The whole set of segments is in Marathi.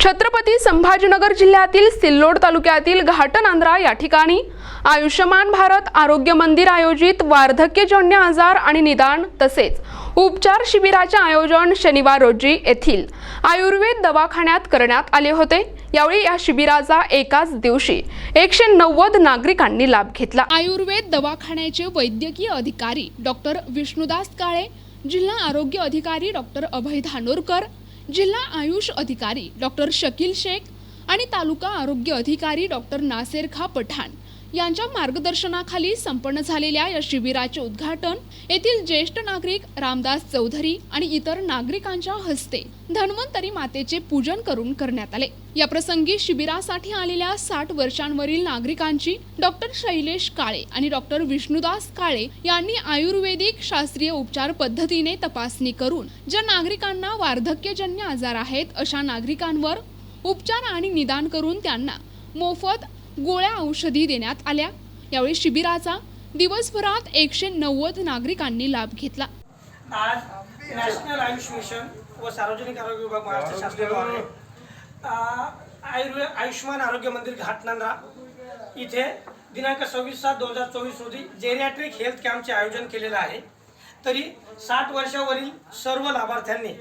छत्रपती संभाजीनगर जिल्ह्यातील सिल्लोड तालुक्यातील घाटनांद्रा या ठिकाणी आयुष्यमान भारत आरोग्य मंदिर आयोजित वार्धक्यजन्य आजार आणि निदान तसेच उपचार शिबिराचे आयोजन शनिवार रोजी येथील आयुर्वेद दवाखान्यात करण्यात आले होते. यावेळी या शिबिराचा एकाच दिवशी एकशे नव्वद नागरिकांनी लाभ घेतला. आयुर्वेद दवाखान्याचे वैद्यकीय अधिकारी डॉक्टर विष्णुदास काळे जिल्हा आरोग्य अधिकारी डॉक्टर अभय धानोरकर जिल्हा आयुष अधिकारी डॉक्टर शकील शेख आणि तालुका आरोग्य अधिकारी डॉक्टर नासेर खा पठाण यांच्या मार्गदर्शनाखाली संपन्न झालेल्या या शिबिराचे उद्घाटन येथील ज्येष्ठ नागरिक रामदास चौधरी आणि इतर नागरिकांच्या हस्ते धन्वंतरी मातेचे पूजन करून करण्यात आले. या प्रसंगी शिबिरासाठी आलेल्या साठ वर्षांवरील नागरिकांची डॉक्टर शैलेश काळे आणि डॉक्टर विष्णुदास काळे यांनी आयुर्वेदिक शास्त्रीय उपचार पद्धतीने तपासणी करून ज्या नागरिकांना वार्धक्यजन्य आजार आहेत अशा नागरिकांवर उपचार आणि निदान करून त्यांना मोफत गोळ्या औषधी देण्यात आल्या. यावेळी शिबिराचा दिवसभरात एकशे नव्वद नागरिकांनी लाभ घेतला. आज नॅशनल आयुष मिशन व सार्वजनिक आरोग्य विभाग महाराष्ट्र शासनाद्वारे आयुर्वेद आयुष्मान आरोग्य मंदिर घाटनांद्रा इथे दिनांक सव्वीस सात दोन हजार चोवीस रोजी जेरियाट्रिक हेल्थ कॅम्पचे आयोजन केलेलं आहे. तरी साठ वर्षावरील सर्व लाभार्थ्यांनी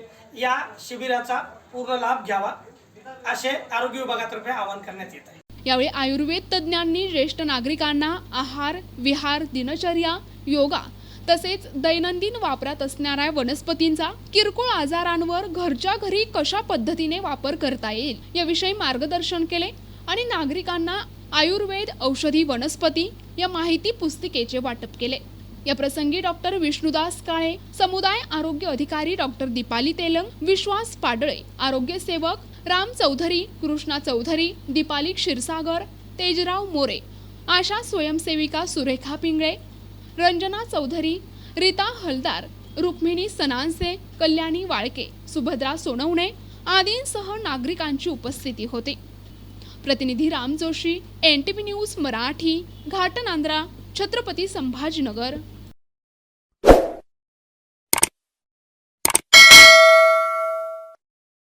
या शिबिराचा पूर्ण लाभ घ्यावा असे आरोग्य विभागातर्फे आवाहन करण्यात येत आहे. यावेळी आयुर्वेद तज्ज्ञांनी ज्येष्ठ नागरिकांना आहार विहार दिनचर्या योगा तसेच दैनंदिन वापरात असणाऱ्या वनस्पतींचा किरकोळ आजारांवर घरच्या घरी कशा पद्धतीने वापर करता येईल याविषयी मार्गदर्शन केले आणि नागरिकांना आयुर्वेद औषधी वनस्पती या माहिती पुस्तिकेचे वाटप केले. या प्रसंगी डॉक्टर विष्णुदास काळे समुदाय आरोग्य अधिकारी डॉक्टर दीपाली तेलंग विश्वास पाडळे आरोग्य सेवक राम चौधरी कृष्णा चौधरी दीपाली क्षीरसागर तेजराव मोरे आशा स्वयंसेविका सुरेखा पिंगळे रंजना चौधरी रीता हलदार रुक्मिणी सनानसे कल्याणी वाळके सुभद्रा सोनवणे आदींसह नागरिकांची उपस्थिती होती. प्रतिनिधी Ram Joshi N T news Marathi Ghatnandra. Chhatrapati Sambhajinagar.